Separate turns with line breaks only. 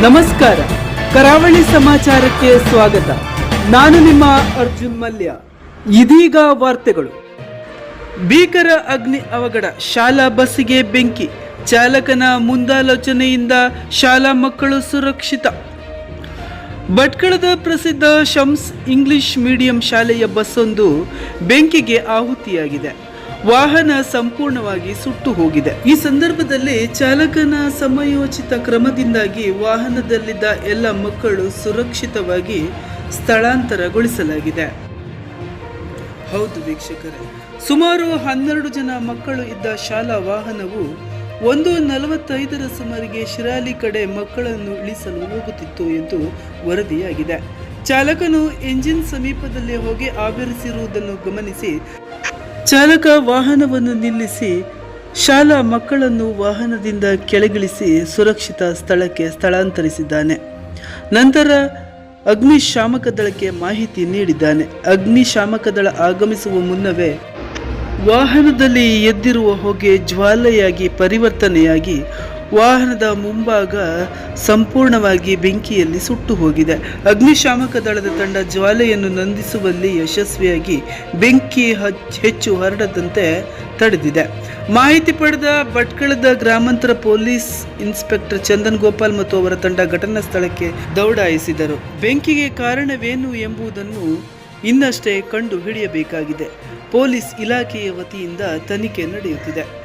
ನಮಸ್ಕಾರ. ಕರಾವಳಿ ಸಮಾಚಾರಕ್ಕೆ ಸ್ವಾಗತ. ನಾನು ನಿಮ್ಮ ಅರ್ಜುನ್ ಮಲ್ಯ. ಇದೀಗ ವಾರ್ತೆಗಳು. ಭೀಕರ ಅಗ್ನಿ ಅವಘಡ, ಶಾಲಾ ಬಸ್ಸಿಗೆ ಬೆಂಕಿ, ಚಾಲಕನ ಮುಂದಾಲೋಚನೆಯಿಂದ ಶಾಲಾ ಮಕ್ಕಳು ಸುರಕ್ಷಿತ. ಭಟ್ಕಳದ ಪ್ರಸಿದ್ಧ ಶಮ್ಸ್ ಇಂಗ್ಲಿಷ್ ಮೀಡಿಯಂ ಶಾಲೆಯ ಬಸ್ಸೊಂದು ಬೆಂಕಿಗೆ ಆಹುತಿಯಾಗಿದೆ. ವಾಹನ ಸಂಪೂರ್ಣವಾಗಿ ಸುಟ್ಟು ಹೋಗಿದೆ. ಈ ಸಂದರ್ಭದಲ್ಲಿ ಚಾಲಕನ ಸಮಯೋಚಿತ ಕ್ರಮದಿಂದಾಗಿ ವಾಹನದಲ್ಲಿದ್ದ ಎಲ್ಲ ಮಕ್ಕಳು ಸುರಕ್ಷಿತವಾಗಿ ಸ್ಥಳಾಂತರಗೊಳಿಸಲಾಗಿದೆ. ಹೌದು ವೀಕ್ಷಕರೇ, ಸುಮಾರು ಹನ್ನೆರಡು ಜನ ಮಕ್ಕಳು ಇದ್ದ ಶಾಲಾ ವಾಹನವು ಒಂದು ನಲವತ್ತೈದರ ಸುಮಾರಿಗೆ ಶಿರಾಲಿ ಕಡೆ ಮಕ್ಕಳನ್ನು ಇಳಿಸಲು ಹೋಗುತ್ತಿತ್ತು ಎಂದು ವರದಿಯಾಗಿದೆ. ಚಾಲಕನು ಎಂಜಿನ್ ಸಮೀಪದಲ್ಲಿ ಹೋಗಿ ಆವರಿಸಿರುವುದನ್ನು ಗಮನಿಸಿ ಚಾಲಕ ವಾಹನವನ್ನು ನಿಲ್ಲಿಸಿ ಶಾಲಾ ಮಕ್ಕಳನ್ನು ವಾಹನದಿಂದ ಕೆಳಗಿಳಿಸಿ ಸುರಕ್ಷಿತ ಸ್ಥಳಕ್ಕೆ ಸ್ಥಳಾಂತರಿಸಿದ್ದಾನೆ. ನಂತರ ಅಗ್ನಿಶಾಮಕ ದಳಕ್ಕೆ ಮಾಹಿತಿ ನೀಡಿದ್ದಾನೆ. ಅಗ್ನಿಶಾಮಕ ದಳ ಆಗಮಿಸುವ ಮುನ್ನವೇ ವಾಹನದಲ್ಲಿ ಎದ್ದಿರುವ ಹೊಗೆ ಜ್ವಾಲೆಯಾಗಿ ಪರಿವರ್ತನೆಯಾಗಿ ವಾಹನದ ಮುಂಭಾಗ ಸಂಪೂರ್ಣವಾಗಿ ಬೆಂಕಿಯಲ್ಲಿ ಸುಟ್ಟು ಹೋಗಿದೆ. ಅಗ್ನಿಶಾಮಕ ದಳದ ತಂಡ ಜ್ವಾಲೆಯನ್ನು ನಂದಿಸುವಲ್ಲಿ ಯಶಸ್ವಿಯಾಗಿ ಬೆಂಕಿ ಹಚ್- ಹೆಚ್ಚು ಹರಡದಂತೆ ತಡೆದಿದೆ. ಮಾಹಿತಿ ಪಡೆದ ಭಟ್ಕಳದ ಗ್ರಾಮಾಂತರ ಪೊಲೀಸ್ ಇನ್ಸ್ಪೆಕ್ಟರ್ ಚಂದನ್ ಗೋಪಾಲ್ ಮತ್ತು ಅವರ ತಂಡ ಘಟನಾ ಸ್ಥಳಕ್ಕೆ ದೌಡಾಯಿಸಿದರು. ಬೆಂಕಿಗೆ ಕಾರಣವೇನು ಎಂಬುದನ್ನು ಇನ್ನಷ್ಟೇ ಕಂಡು ಹಿಡಿಯಬೇಕಾಗಿದೆ. ಪೊಲೀಸ್ ಇಲಾಖೆಯ ವತಿಯಿಂದ ತನಿಖೆ ನಡೆಯುತ್ತಿದೆ.